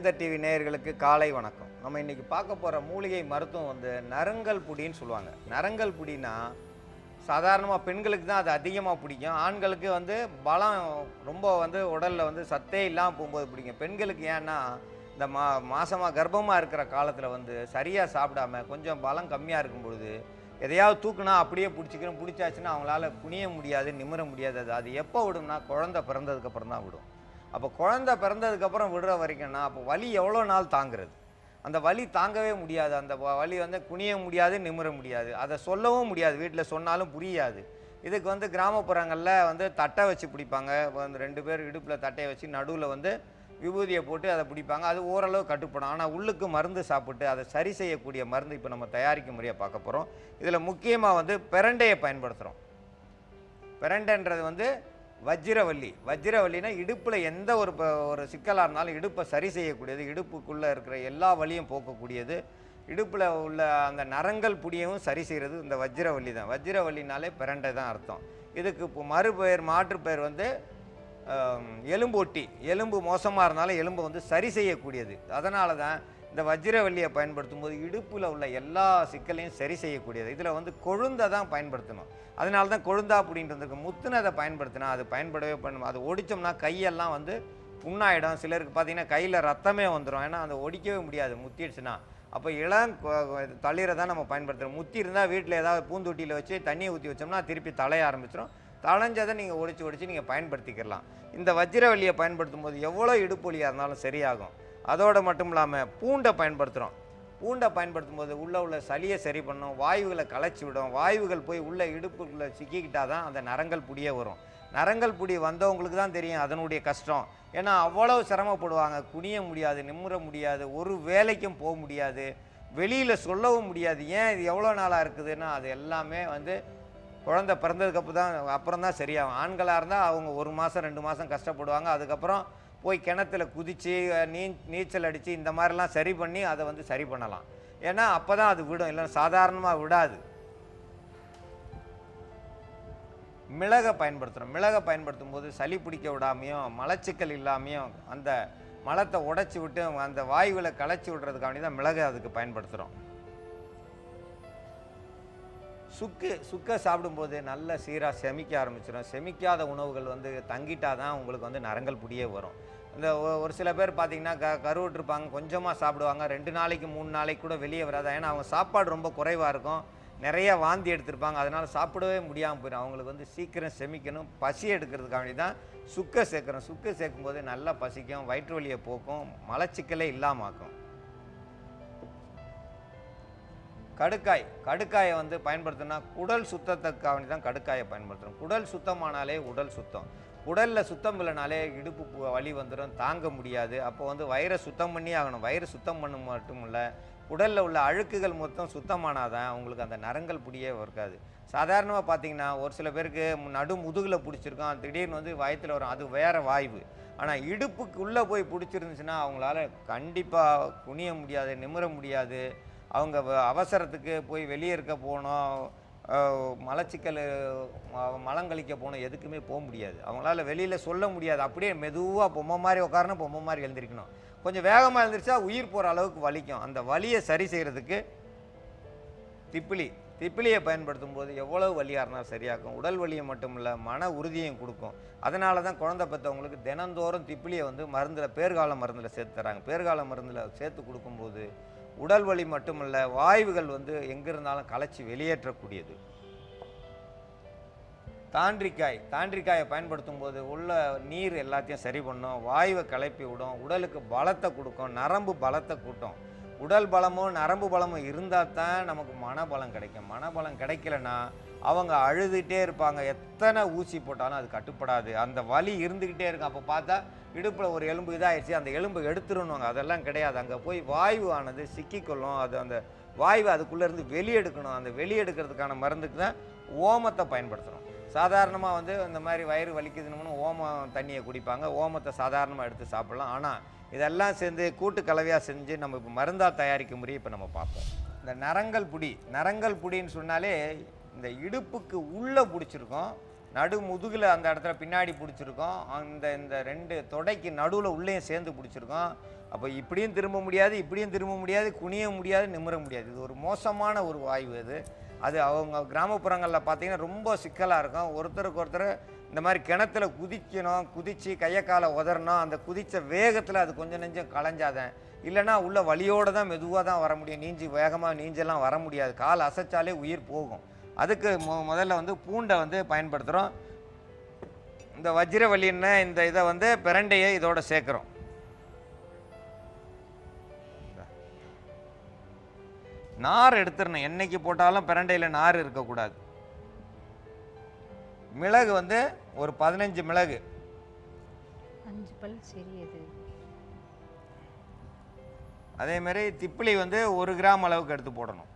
வேந்தர் டிவி நேயர்களுக்கு காலை வணக்கம். நம்ம இன்னைக்கு பார்க்க போகிற மூலிகை மருத்துவம் வந்து நரங்கல் புடின்னு சொல்லுவாங்க. நரங்கல் புடினா சாதாரணமாக பெண்களுக்கு தான் அது அதிகமாக பிடிக்கும். ஆண்களுக்கு வந்து பலம் ரொம்ப வந்து உடலில் வந்து சத்தே இல்லாமல் போகும்போது பிடிக்கும். பெண்களுக்கு ஏன்னா இந்த மா மாதமாக கர்ப்பமாக இருக்கிற காலத்தில் வந்து சரியாக சாப்பிடாம கொஞ்சம் பலம் கம்மியாக இருக்கும் பொழுது எதையாவது தூக்குனா அப்படியே பிடிச்சிக்கணும் பிடிச்சாச்சுன்னா அவங்களால குனிய முடியாது நிமிர முடியாது. அது அது எப்போ விடும்னா குழந்தை பிறந்ததுக்கப்புறம் தான் விடும். அப்போ குழந்தை பிறந்ததுக்கப்புறம் விடுற வரைக்கும்னா அப்போ வலி எவ்வளோ நாள் தாங்குறது? அந்த வலி தாங்கவே முடியாது. அந்த வலி வந்து குனிய முடியாது நிமிர முடியாது. அதை சொல்லவும் முடியாது. வீட்டில் சொன்னாலும் புரியாது. இதுக்கு வந்து கிராமப்புறங்களில் வந்து தட்டை வச்சு பிடிப்பாங்க. வந்து ரெண்டு பேர் இடுப்பில் தட்டையை வச்சு நடுவில் வந்து விபூதியை போட்டு அதை பிடிப்பாங்க. அது ஓரளவு கட்டுப்படும். ஆனால் உள்ளுக்கு மருந்து சாப்பிட்டு அதை சரி செய்யக்கூடிய மருந்து இப்போ நம்ம தயாரிக்கும் முறையை பார்க்க போகிறோம் இதில் முக்கியமாக வந்து பிரண்டையை பயன்படுத்துகிறோம் பிரண்டைன்றது வந்து வஜ்ரவல்லி. வஜ்ரவல்லினா இடுப்பில் எந்த ஒரு ப- ஒரு சிக்கலாக இருந்தாலும் இடுப்பை சரி செய்யக்கூடியது. இடுப்புக்குள்ளே இருக்கிற எல்லா வலியும் போக்கக்கூடியது. இடுப்பில் உள்ள அந்த நரங்கள் புடியவும் சரி செய்கிறது இந்த வஜ்ரவல்லி தான். வஜ்ரவல்லினாலே பிரண்டை தான் அர்த்தம். இதுக்கு இப்போ மறுபெயர் மாற்றுப்பெயர் வந்து எலும்பு ஒட்டி. எலும்பு மோசமாக இருந்தாலும் எலும்பை வந்து சரி செய்யக்கூடியது. அதனால தான் இந்த வஜ்ரவல்லியை பயன்படுத்தும் போது இடுப்பில் உள்ள எல்லா சிக்கலையும் சரி செய்யக்கூடியது. இதில் வந்து கொழுந்தை தான் பயன்படுத்தணும். அதனால தான் கொழுந்தா அப்படின்றதுக்கு முத்துனதை பயன்படுத்தினா அது பயன்படவே பண்ணும் அது ஒடிச்சோம்னா கையெல்லாம் வந்து புண்ணாயிடும். சிலருக்கு பார்த்தீங்கன்னா கையில் ரத்தமே வந்துடும் ஏன்னா அதை ஒடிக்கவே முடியாது. முத்திடுச்சுன்னா. அப்போ இளம் தளிரை தான் நம்ம பயன்படுத்துகிறோம் முத்தி இருந்தால் வீட்டில் ஏதாவது பூந்தொட்டியில் வச்சு தண்ணியை ஊற்றி வச்சோம்னா திருப்பி தலைய ஆரம்பிச்சிடும் தளைஞ்சதை நீங்கள் ஒடிச்சு ஒடிச்சு நீங்கள் பயன்படுத்திக்கலாம். இந்த வஜ்ரவல்லியை பயன்படுத்தும் போது எவ்வளோ இடுப்பொலியாக இருந்தாலும் சரியாகும். அதோடு மட்டும் இல்லாமல் பூண்டை பயன்படுத்துகிறோம் பூண்டை பயன்படுத்தும் போது உள்ளே உள்ள சளியை சரி பண்ணும் வாயுகளை களைச்சி விடும் வாயுகள் போய் உள்ள இடுப்புக்குள்ளே சிக்கிக்கிட்டால் தான் அந்த நரங்கள் புடியே வரும். நரங்கள் புடி வந்தவங்களுக்கு தான் தெரியும் அதனுடைய கஷ்டம். ஏன்னா அவ்வளோ சிரமப்படுவாங்க. குனிய முடியாது நிம்முற முடியாது ஒரு வேலைக்கும் போக முடியாது வெளியில் சொல்லவும் முடியாது. ஏன் இது எவ்வளோ நாளாக இருக்குதுன்னா அது எல்லாமே வந்து குழந்தை பிறந்ததுக்கப்புறம் தான் அப்புறம் தான் சரியாகும். ஆண்களாக இருந்தால் அவங்க ஒரு மாதம் ரெண்டு மாதம் கஷ்டப்படுவாங்க. அதுக்கப்புறம் போய் கிணத்துல குதித்து நீ நீச்சல் அடித்து இந்த மாதிரிலாம் சரி பண்ணி அதை வந்து சரி பண்ணலாம். ஏன்னா அப்போ தான் அது விடும். இல்லைன்னா சாதாரணமாக விடாது. மிளகை பயன்படுத்துகிறோம் மிளகை பயன்படுத்தும் போது சளி பிடிக்க விடாமையும் மலச்சிக்கல் இல்லாமையும் அந்த மலத்தை உடைச்சி விட்டு அந்த வாயுகளை களைச்சி விடுறதுக்காண்டி தான் மிளகை அதுக்கு பயன்படுத்துகிறோம் சுக்கு சுக்கை சாப்பிடும்போது நல்ல சீராக செமிக்க ஆரம்பிச்சிடும் செமிக்காத உணவுகள் வந்து தங்கிட்டால் தான் உங்களுக்கு வந்து நரங்கள் புடியே வரும். இந்த ஒ- ஒரு சில பேர் பார்த்தீங்கன்னா க கருவிட்டுருப்பாங்க கொஞ்சமாக சாப்பிடுவாங்க ரெண்டு நாளைக்கு மூணு நாளைக்கு கூட வெளியே வராது. ஏன்னா அவங்க சாப்பாடு ரொம்ப குறைவாக இருக்கும். நிறைய வாந்தி எடுத்திருப்பாங்க. அதனால் சாப்பிடவே முடியாமல் போயிடும் அவங்களுக்கு வந்து சீக்கிரம் செமிக்கணும். பசி எடுக்கிறதுக்காண்டி தான் சுக்கை சேர்க்குறோம். சுக்கை சேர்க்கும்போது நல்லா பசிக்கும் வயிற்று வலியை போக்கும் மலச்சிக்கலே இல்லாமல் கடுக்காய் கடுக்காயை வந்து பயன்படுத்தினா குடல் சுத்தத்துக்காக தான் கடுக்காயை பயன்படுத்தணும். குடல் சுத்தமானாலே உடல் சுத்தம். குடலில் சுத்தம் இல்லைனாலே இடுப்பு வலி வந்துடும் தாங்க முடியாது. அப்போ வந்து வயிறை சுத்தம் பண்ணி ஆகணும். வயிறு சுத்தம் பண்ண மட்டும் இல்லை உடலில் உள்ள அழுக்குகள் மொத்தம் சுத்தமானாதான் உங்களுக்கு அந்த நரங்கள் புடியே இருக்காது. சாதாரணமாக பார்த்தீங்கன்னா ஒரு சில பேருக்கு நடு முதுகில் பிடிச்சிருக்கோம். திடீர்னு வந்து வயத்தில் வரும். அது வேற வாய்வு. ஆனால் இடுப்புக்குள்ளே போய் பிடிச்சிருந்துச்சுன்னா அவங்களால கண்டிப்பாக குனிய முடியாது நிமிர முடியாது. அவங்க வ- அவசரத்துக்கு போய் வெளியே இருக்க போகணும் மலச்சிக்கல் மலங்கழிக்க போகணும் எதுக்குமே போக முடியாது. அவங்களால வெளியில் சொல்ல முடியாது. அப்படியே மெதுவாக பொம்மை மாதிரி உட்காரணும் பொம்மை மாதிரி எழுந்திருக்கணும். கொஞ்சம் வேகமாக எழுந்திரிச்சா உயிர் போகிற அளவுக்கு வலிக்கும். அந்த வலியை சரி செய்கிறதுக்கு திப்பிலி திப்பிலியை பயன்படுத்தும் போது எவ்வளவு வலியாக இருந்தால் சரியாக்கும் உடல் வலியை மட்டும் இல்லை மன உறுதியும் கொடுக்கும். அதனால தான் குழந்தை பெற்றவங்களுக்கு தினந்தோறும் திப்பிலியை வந்து மருந்தில் பேர்கால மருந்தில் சேர்த்து தராங்க. பேர்கால மருந்தில் சேர்த்து கொடுக்கும்போது உடல் வலி மட்டுமல்ல வாயுகள் வந்து எங்கே இருந்தாலும் களைச்சி வெளியேற்றக்கூடியது. தாண்டிக்காய் தாண்டிக்காயை பயன்படுத்தும் போது உள்ள நீர் எல்லாத்தையும் சரி பண்ணும் வாயுவை கிளப்பி விடும் உடலுக்கு பலத்தை கொடுக்கும் நரம்பு பலத்தை கூட்டும். உடல் பலமும் நரம்பு பலமும் இருந்தால் தான் நமக்கு மனபலம் கிடைக்கும். மனபலம் கிடைக்கலன்னா அவங்க அழுதுகிட்டே இருப்பாங்க. எத்தனை ஊசி போட்டாலும் அது கட்டுப்படாது. அந்த வலி இருந்துக்கிட்டே இருக்கும். அப்போ பார்த்தா இடுப்பில் ஒரு எலும்பு இதாகிடுச்சு அந்த எலும்பு எடுத்துருணுவாங்க. அதெல்லாம் கிடையாது. அங்கே போய் வாய்வு ஆனது சிக்கிக்கொள்ளும். அது அந்த வாய்வு அதுக்குள்ளே இருந்து வெளியெடுக்கணும். அந்த வெளியெடுக்கிறதுக்கான மருந்துக்கு தான் ஓமத்தை பயன்படுத்துகிறோம் சாதாரணமாக வந்து இந்த மாதிரி வயிறு வலிக்குதுன்னு ஓமம் தண்ணியை குடிப்பாங்க. ஓமத்தை சாதாரணமாக எடுத்து சாப்பிட்லாம். ஆனால் இதெல்லாம் சேர்ந்து கூட்டு கலவையாக செஞ்சு நம்ம இப்போ மருந்தாக தயாரிக்கும் முறையை இப்போ நம்ம பார்ப்போம். இந்த நரங்கள் புடி நரங்கள் புடின்னு சொன்னாலே இந்த இடுப்புக்கு உள்ளே பிடிச்சிருக்கோம். நடு முதுகில் அந்த இடத்துல பின்னாடி பிடிச்சிருக்கோம். அந்த இந்த ரெண்டு தொடைக்கு நடுவில் உள்ளேயும் சேர்ந்து பிடிச்சிருக்கோம். அப்போ இப்படியும் திரும்ப முடியாது இப்படியும் திரும்ப முடியாது குனிய முடியாது நிமிர முடியாது. இது ஒரு மோசமான ஒரு வாய்வு இது அது அவங்க கிராமப்புறங்களில் பார்த்தீங்கன்னா ரொம்ப சிக்கலாக இருக்கும். ஒருத்தருக்கு ஒருத்தர் இந்த மாதிரி கிணத்துல குதிக்கணும் குதித்து கையை காலை உதறணும் அந்த குதித்த வேகத்தில் அது கொஞ்சம் நெஞ்சம் களைஞ்சாதேன் இல்லைன்னா உள்ள வலியோடு தான் மெதுவாக தான் வர முடியும். நீஞ்சி வேகமாக நீஞ்செல்லாம் வர முடியாது. கால் அசைச்சாலே உயிர் போகும். அதுக்கு மொ முதல்ல வந்து பூண்டை வந்து பயன்படுத்துகிறோம் இந்த வஜ்ரவல்லின்னு இந்த இதை வந்து பிரண்டையை இதோட சேர்க்குறோம். நார் எடுத்துடணும். என்னைக்கு போட்டாலும் பிரண்டையில் நார் இருக்கக்கூடாது. மிளகு வந்து ஒரு பதினஞ்சு மிளகு. அஞ்சு பல் சிறியது. அதே மாதிரி திப்பிலி வந்து ஒரு கிராம் அளவுக்கு எடுத்து போடணும்.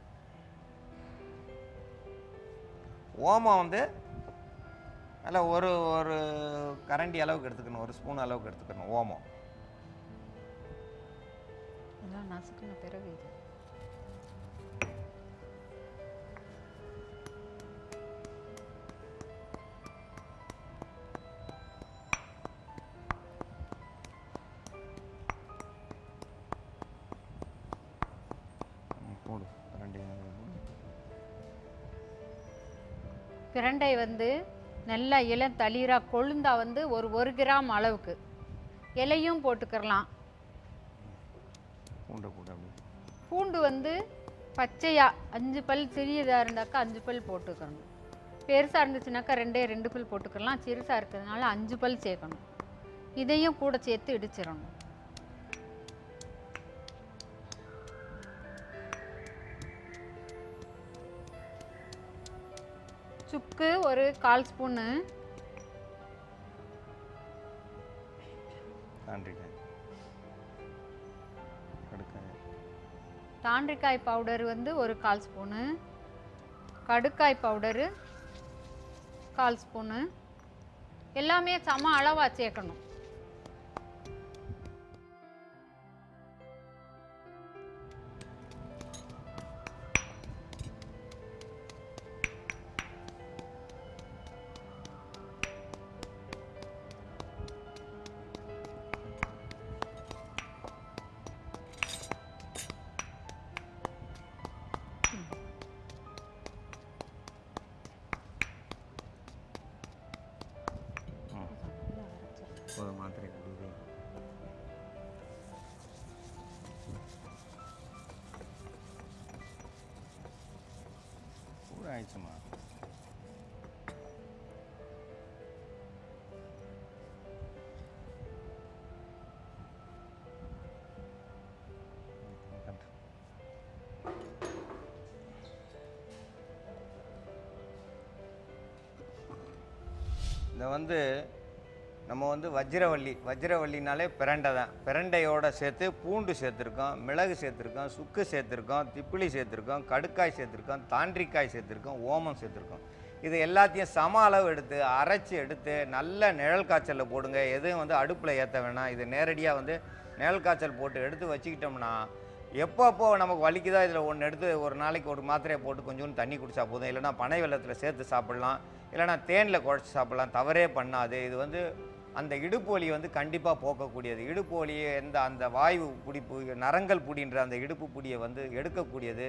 ஓமம் வந்து நல்லா ஒரு ஒரு கரண்டி அளவுக்கு எடுத்துக்கணும். ஒரு ஸ்பூன் அளவுக்கு எடுத்துக்கணும் ஓமம். நசுக்கின பிறகு பிரண்டை வந்து நல்லா இளம் தளிராக கொழுந்தா வந்து ஒரு ஒரு கிராம் அளவுக்கு. இலையும் போட்டுக்கிறலாம். பூண்டை வந்து பச்சையா அஞ்சு பல் சிறியதாக இருந்தாக்கா அஞ்சு பல் போட்டுக்கணும். பெருசாக இருந்துச்சுனாக்கா ரெண்டே ரெண்டு பல் போட்டுக்கலாம் சிறுசாக இருக்கிறதுனால அஞ்சு பல் சேர்க்கணும். இதையும் கூட சேர்த்து இடிச்சிடணும். சுக்கு ஒரு கால் ஸ்பூனு. தாண்டிக்காய் கடுக்காய். தாண்டிக்காய் பவுடர் வந்து ஒரு கால் ஸ்பூனு. கடுக்காய் பவுடரு கால் ஸ்பூனு. எல்லாமே சம அளவாக சேர்க்கணும். ஒரு மாத்திரை கட்டுது கூட ஆயிடுச்சுமா இதை வந்து நம்ம வந்து வஜ்ரவள்ளி வஜ்ரவள்ளினாலே பிரண்டை தான். பிரண்டையோட சேர்த்து பூண்டு சேர்த்துருக்கோம் மிளகு சேர்த்துருக்கோம் சுக்கு சேர்த்துருக்கோம் திப்பிலி சேர்த்துருக்கோம் கடுக்காய் சேர்த்துருக்கோம் தாண்டிக்காய் சேர்த்துருக்கோம் ஓமம் சேர்த்துருக்கோம். இது எல்லாத்தையும் சம அளவு எடுத்து அரைச்சி எடுத்து நல்ல நிழல் காய்ச்சலில் போடுங்க. எதுவும் வந்து அடுப்பில் ஏற்ற வேணாம். இது நேரடியாக வந்து நிழல் காய்ச்சல் போட்டு எடுத்து வச்சுக்கிட்டோம்னா எப்போ அப்போ நமக்கு வலிக்குதா இதில் ஒன்று எடுத்து ஒரு நாளைக்கு ஒரு மாத்திரையை போட்டு கொஞ்சோண்டு தண்ணி குடிச்சா போதும். இல்லைனா பனை வெள்ளத்தில் சேர்த்து சாப்பிட்லாம். இல்லைனா தேனில் குழச்சி சாப்பிட்லாம். தவறே பண்ணாது. இது வந்து அந்த இடுப்பு வலி வந்து கண்டிப்பாக போக்கக்கூடியது. இடுப்பு வலியை எந்த அந்த வாயு பிடிப்பு நரங்கள் பிடின்ற அந்த இடுப்பு பிடியை வந்து எடுக்கக்கூடியது.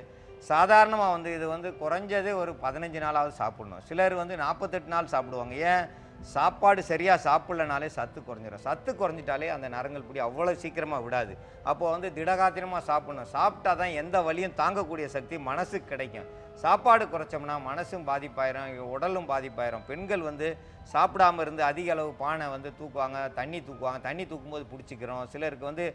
சாதாரணமாக வந்து இது வந்து குறைஞ்சது ஒரு பதினஞ்சு நாளாவது சாப்பிடணும். சிலர் வந்து நாற்பத்தெட்டு நாள் சாப்பிடுவாங்க. ஏன்? சாப்பாடு சரியாக சாப்பிட்லனாலே சத்து குறைஞ்சிரும். சத்து குறைஞ்சிட்டாலே அந்த நரங்கள் பிடி அவ்வளோ சீக்கிரமாக விடாது. அப்போது வந்து திடகாத்திரமாக சாப்பிடணும். சாப்பிட்டா தான் எந்த வலியும் தாங்கக்கூடிய சக்தி மனசுக்கு கிடைக்கும். சாப்பாடு குறைச்சோம்னா மனசும் பாதிப்பாயிரும் உடலும் பாதிப்பாயிரும். பெண்கள் வந்து சாப்பிடாம இருந்து அதிக அளவு பானை வந்து தூக்குவாங்க தண்ணி தூக்குவாங்க. தண்ணி தூக்கும்போது பிடிச்சிக்கிறோம். சிலருக்கு வந்து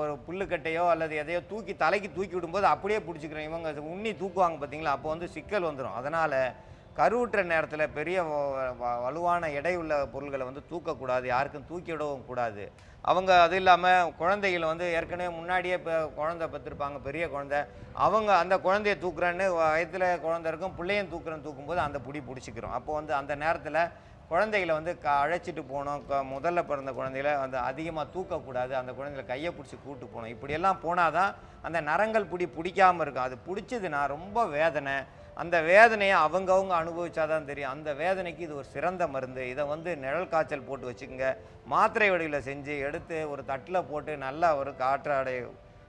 ஒரு புல்லுக்கட்டையோ அல்லது எதையோ தூக்கி தலைக்கு தூக்கி விடும்போது அப்படியே பிடிச்சிக்கிறோம். இவங்க உண்ணி தூக்குவாங்க பார்த்தீங்களா? அப்போ வந்து சிக்கல் வந்துடும் அதனால் கருவுற்ற நேரத்தில் பெரிய வ- வ- வலுவான எடை உள்ள பொருள்களை வந்து தூக்கக்கூடாது யாருக்கும் தூக்கி விடவும் கூடாது. அவங்க அது இல்லாமல் குழந்தைகள் வந்து ஏற்கனவே முன்னாடியே இப்போ குழந்தை பெற்றிருப்பாங்க பெரிய குழந்தை. அவங்க அந்த குழந்தைய தூக்குறேன்னு வயத்தில் குழந்தை இருக்கும் பிள்ளையும் தூக்குறேன்னு தூக்கும்போது அந்த புடி பிடிச்சிக்கிறோம் அப்போ வந்து அந்த நேரத்தில் குழந்தைகளை வந்து க அழைச்சிட்டு போகணும். க முதல்ல பிறந்த குழந்தைகளை வந்து அதிகமாக தூக்கக்கூடாது. அந்த குழந்தைகளை கையை பிடிச்சி கூட்டு போகணும். இப்படியெல்லாம் போனால் தான் அந்த நரங்கள் பிடி பிடிக்காமல் இருக்கும். அது பிடிச்சதுன்னா ரொம்ப வேதனை. அந்த வேதனையை அவங்கவங்க அனுபவிச்சாதான் தெரியும். அந்த வேதனைக்கு இது ஒரு சிறந்த மருந்து. இதை வந்து நிழல் காய்ச்சல் போட்டு வச்சுக்கோங்க. மாத்திரை வடிவில் செஞ்சு எடுத்து ஒரு தட்டில் போட்டு நல்லா ஒரு காற்றாடை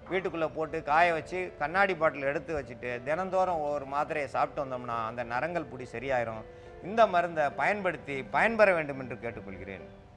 வீட்டுக்குள்ளே போட்டு காய வச்சு கண்ணாடி பாட்டில் எடுத்து வச்சுட்டு தினந்தோறும் ஒரு மாத்திரையை சாப்பிட்டு வந்தோம்னா அந்த நரங்கள் புடி சரியாயிரும். இந்த மருந்தை பயன்படுத்தி பயன்பெற வேண்டும் என்று கேட்டுக்கொள்கிறேன்.